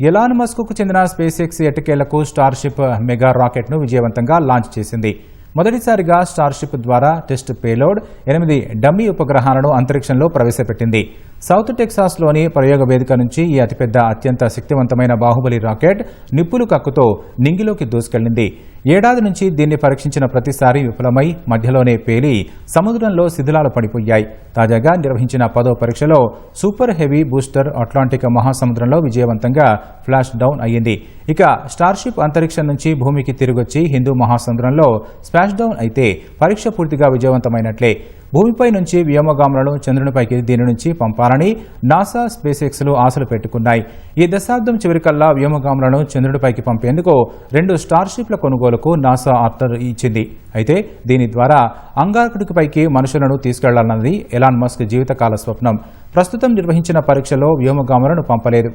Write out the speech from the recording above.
Elon మస్క్కు చెందిన space X ఎట్టకేలకు స్టార్షిప్ మెగా రాకెట్ను విజయవంతంగా లాంచ్ చేసింది. మొదటిసారిగా స్టార్షిప్ ద్వారా టెస్ట్ పేలోడ్ ఎనిమిది డమ్మీ ఉపగ్రహాలను అంతరిక్షంలో ప్రవేశపెట్టింది. సౌత్ టెక్సాస్లోని ప్రయోగ వేదిక నుంచి ఈ అతిపెద్ద అత్యంత శక్తివంతమైన బాహుబలి రాకెట్ నిప్పులు కక్కుతో నింగిలోకి దూసుకెళ్ళింది ఏడాది నుంచి దీన్ని పరీక్షించిన ప్రతిసారి విఫలమై మధ్యలోనే పేలి సముద్రంలో శిథిలాలు పడిపోయాయి. తాజాగా నిర్వహించిన పదో పరీక్షలో సూపర్ హెవీ బూస్టర్ అట్లాంటిక్ మహాసముద్రంలో విజయవంతంగా ఫ్లాష్ డౌన్ అయ్యింది. ఇక స్టార్షిప్ అంతరిక్షం నుంచి భూమికి తిరిగొచ్చి హిందూ మహాసముద్రంలో స్పాష్ డౌన్ అయితే పరీక్ష పూర్తిగా విజయవంతమైనట్లే. భూమిపై నుంచి వ్యోమగాములను చంద్రునిపైకి దీని నుంచి పంపాలని నాసా స్పేస్ ఎక్స్లు ఆశలు పెట్టుకున్నాయి. ఈ దశాబ్దం చివరికల్లా వ్యోమగాములను చంద్రుడిపైకి పంపేందుకు రెండు స్టార్షిప్ల కొనుగోలుకు నాసా ఆర్డర్ ఇచ్చింది. అయితే దీని ద్వారా అంగారకుడిపైకి మనుషులను తీసుకెళ్ళాలన్నది ఎలాన్ మస్క్ జీవితకాల స్వప్నం. ప్రస్తుతం నిర్వహించిన పరీక్షలో వ్యోమగాములను పంపలేదు.